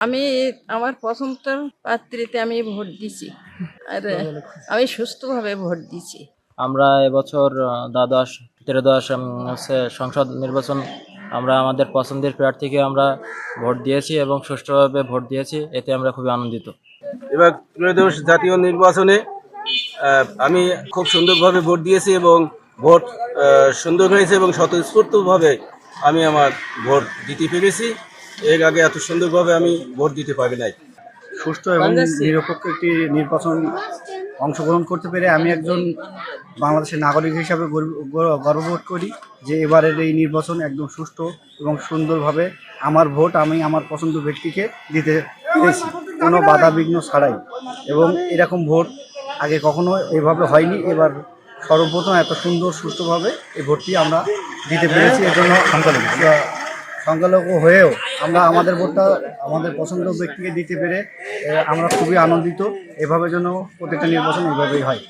আমি আমার পছন্দের পাত্রীতে আমি ভোট দিছি। আর আমি সুস্থভাবে ভোট দিছি। আমরা এবছর দ্বাদশ ত্রয়োদশ হচ্ছে সংসদ নির্বাচন আমরা আমাদের পছন্দের প্রার্থীকে আমরা ভোট দিয়েছি এবং সুষ্ঠুভাবে ভোট দিয়েছি এতে আমরা খুবই আনন্দিত। এবার ত্রয়োদশ জাতীয় নির্বাচনে আমি খুব সুন্দরভাবে ভোট দিয়েছি এবং ভোট সুন্দর হয়েছে এবং স্বতঃস্ফূর্তভাবে আমি আমার ভোট দিতে পেরেছি। এর আগে এত সুন্দরভাবে আমি ভোট দিতে পারি নাই। সুস্থ এবং নিরপেক্ষ একটি নির্বাচন অংশগ্রহণ করতে পেরে আমি একজন বাংলাদেশের নাগরিক হিসাবে গর্ব- গর্ব- গর্ববোধ করি যে এবারের এই নির্বাচন একদম সুষ্ঠু এবং সুন্দরভাবে আমার ভোট আমি আমার পছন্দ ব্যক্তিকে দিতে পেরেছি। কোনো বাধা বিঘ্ন ছাড়াই। এবং এরকম ভোট আগে কখনো এভাবে হয়নি। এবার সর্বপ্রথম এত সুন্দর সুষ্ঠুভাবে এই ভোটটি আমরা দিতে পেরেছি। এর জন্য সংখ্যালঘু হয়েও আমরা আমাদের ভোটটা আমাদের পছন্দ ব্যক্তিকে দিতে পেরে আমরা খুবই আনন্দিত। এভাবে যেন প্রত্যেকটা নির্বাচন এভাবেই হয়।